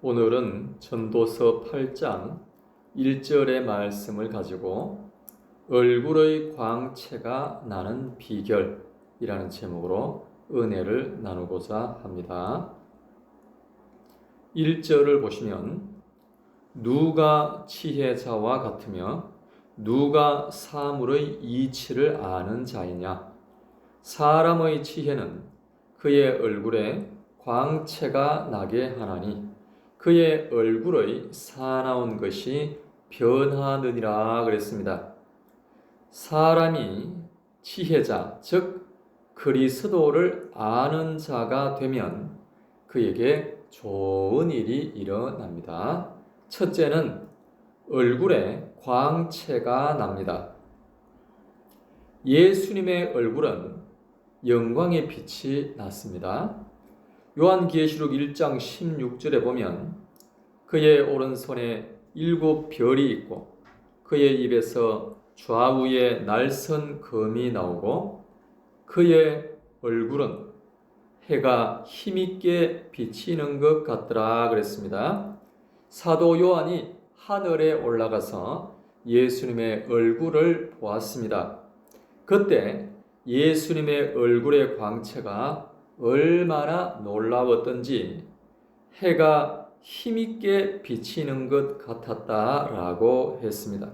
오늘은 전도서 8장 1절의 말씀을 가지고 얼굴의 광채가 나는 비결이라는 제목으로 은혜를 나누고자 합니다. 1절을 보시면 누가 지혜자와 같으며 누가 사물의 이치를 아는 자이냐 사람의 지혜는 그의 얼굴에 광채가 나게 하나니 그의 얼굴의 사나운 것이 변하느니라 그랬습니다. 사람이 지혜자, 즉 그리스도를 아는 자가 되면 그에게 좋은 일이 일어납니다. 첫째는 얼굴에 광채가 납니다. 예수님의 얼굴은 영광의 빛이 났습니다. 요한계시록 1장 16절에 보면 그의 오른손에 일곱 별이 있고 그의 입에서 좌우에 날선 검이 나오고 그의 얼굴은 해가 힘있게 비치는 것 같더라 그랬습니다. 사도 요한이 하늘에 올라가서 예수님의 얼굴을 보았습니다. 그때 예수님의 얼굴의 광채가 얼마나 놀라웠던지 해가 힘있게 비치는 것 같았다라고 했습니다.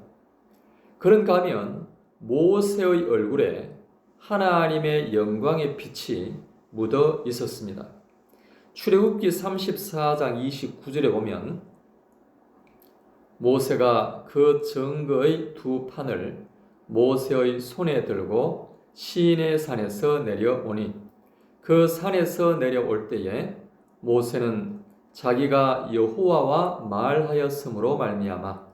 그런가 하면 모세의 얼굴에 하나님의 영광의 빛이 묻어 있었습니다. 출애굽기 34장 29절에 보면 모세가 그 증거의 두 판을 모세의 손에 들고 시내 산에서 내려오니 그 산에서 내려올 때에 모세는 자기가 여호와와 말하였으므로 말미암아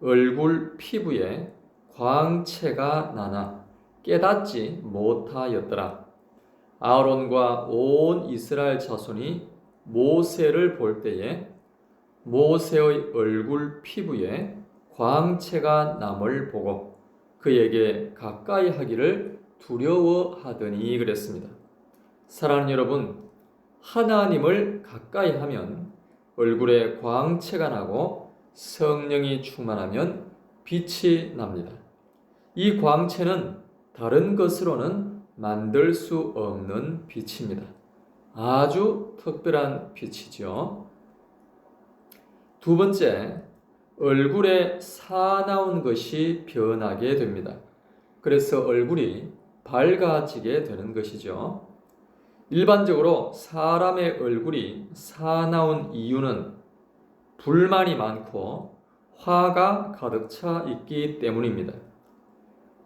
얼굴 피부에 광채가 나나 깨닫지 못하였더라. 아론과 온 이스라엘 자손이 모세를 볼 때에 모세의 얼굴 피부에 광채가 남을 보고 그에게 가까이 하기를 두려워하더니 그랬습니다. 사랑하는 여러분, 하나님을 가까이 하면 얼굴에 광채가 나고 성령이 충만하면 빛이 납니다. 이 광채는 다른 것으로는 만들 수 없는 빛입니다. 아주 특별한 빛이죠. 두 번째, 얼굴에 사나운 것이 변하게 됩니다. 그래서 얼굴이 밝아지게 되는 것이죠. 일반적으로 사람의 얼굴이 사나운 이유는 불만이 많고 화가 가득 차 있기 때문입니다.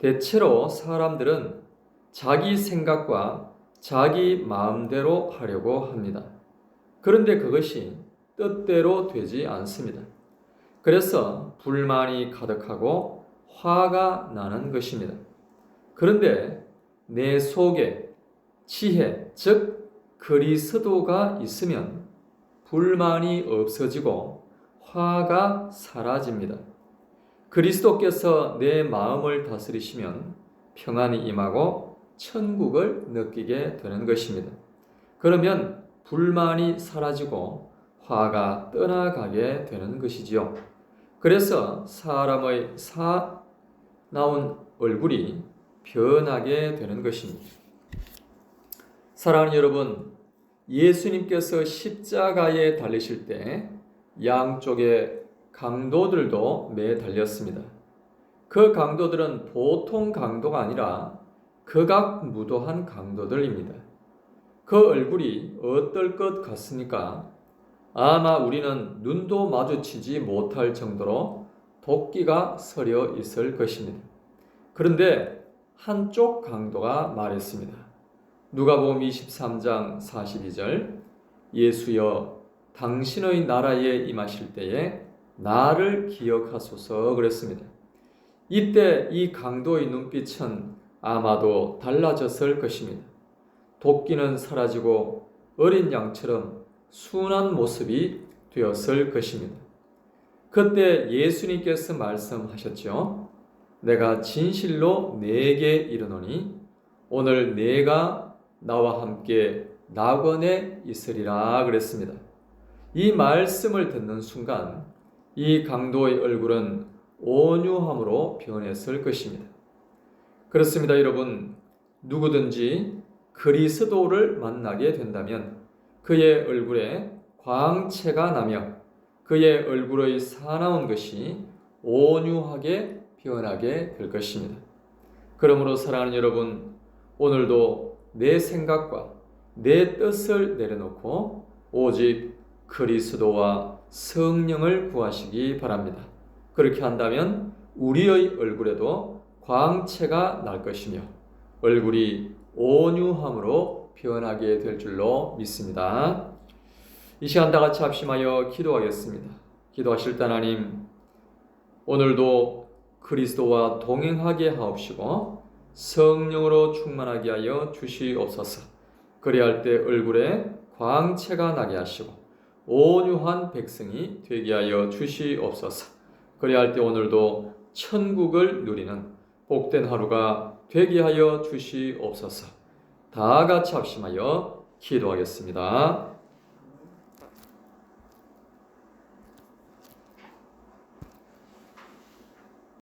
대체로 사람들은 자기 생각과 자기 마음대로 하려고 합니다. 그런데 그것이 뜻대로 되지 않습니다. 그래서 불만이 가득하고 화가 나는 것입니다. 그런데 내 속에 지혜, 즉 그리스도가 있으면 불만이 없어지고 화가 사라집니다. 그리스도께서 내 마음을 다스리시면 평안이 임하고 천국을 느끼게 되는 것입니다. 그러면 불만이 사라지고 화가 떠나가게 되는 것이지요. 그래서 사람의 사 나온 얼굴이 변하게 되는 것입니다. 사랑하는 여러분, 예수님께서 십자가에 달리실 때 양쪽에 강도들도 매 달렸습니다. 그 강도들은 보통 강도가 아니라 극악무도한 강도들입니다. 그 얼굴이 어떨 것 같습니까? 아마 우리는 눈도 마주치지 못할 정도로 도끼가 서려 있을 것입니다. 그런데 한쪽 강도가 말했습니다. 누가복음 23장 42절 예수여 당신의 나라에 임하실 때에 나를 기억하소서 그랬습니다. 이때 이 강도의 눈빛은 아마도 달라졌을 것입니다. 도끼는 사라지고 어린 양처럼 순한 모습이 되었을 것입니다. 그때 예수님께서 말씀하셨죠. 내가 진실로 내게 이르노니 오늘 내가 나와 함께 낙원에 있으리라 그랬습니다. 이 말씀을 듣는 순간 이 강도의 얼굴은 온유함으로 변했을 것입니다. 그렇습니다, 여러분. 누구든지 그리스도를 만나게 된다면 그의 얼굴에 광채가 나며 그의 얼굴의 사나운 것이 온유하게 변하게 될 것입니다. 그러므로 사랑하는 여러분, 오늘도 내 생각과 내 뜻을 내려놓고 오직 그리스도와 성령을 구하시기 바랍니다. 그렇게 한다면 우리의 얼굴에도 광채가 날 것이며 얼굴이 온유함으로 변하게 될 줄로 믿습니다. 이 시간 다 같이 합심하여 기도하겠습니다. 기도하실 때 하나님 오늘도 그리스도와 동행하게 하옵시고 성령으로 충만하게 하여 주시옵소서. 그리할 때 얼굴에 광채가 나게 하시고 온유한 백성이 되게 하여 주시옵소서. 그리할 때 오늘도 천국을 누리는 복된 하루가 되게 하여 주시옵소서. 다 같이 합심하여 기도하겠습니다.